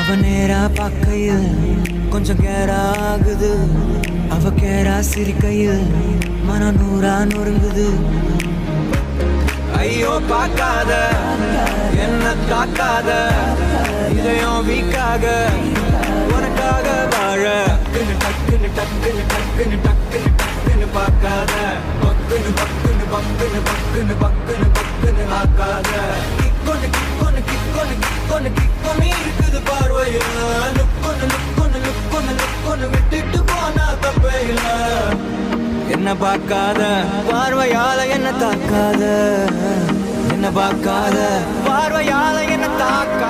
அவ நேரா பார்க்கையில் கொஞ்சம் கேரா ஆகுது அவ கேரா சிரிக்கையில் மன நூறா நொறுங்குது. ஐயோ பார்க்காத. என்ன தாக்காத. இதயம் வீக்காக. உனக்காக வாழ. டக்குன்னு டக்குன்னு டக்குன்னு டக்குன்னு டக்குன்னு பார்க்காத. பக்குன்னு பக்குன்னு பக்குன்னு பக்குன்னு பக்குன்னு பக்குன்னு ஆக்காத என்ன பார்க்காத? பார்வையால என்ன தாக்காத? என்ன பார்க்காத? பார்வையால என்ன தாக்க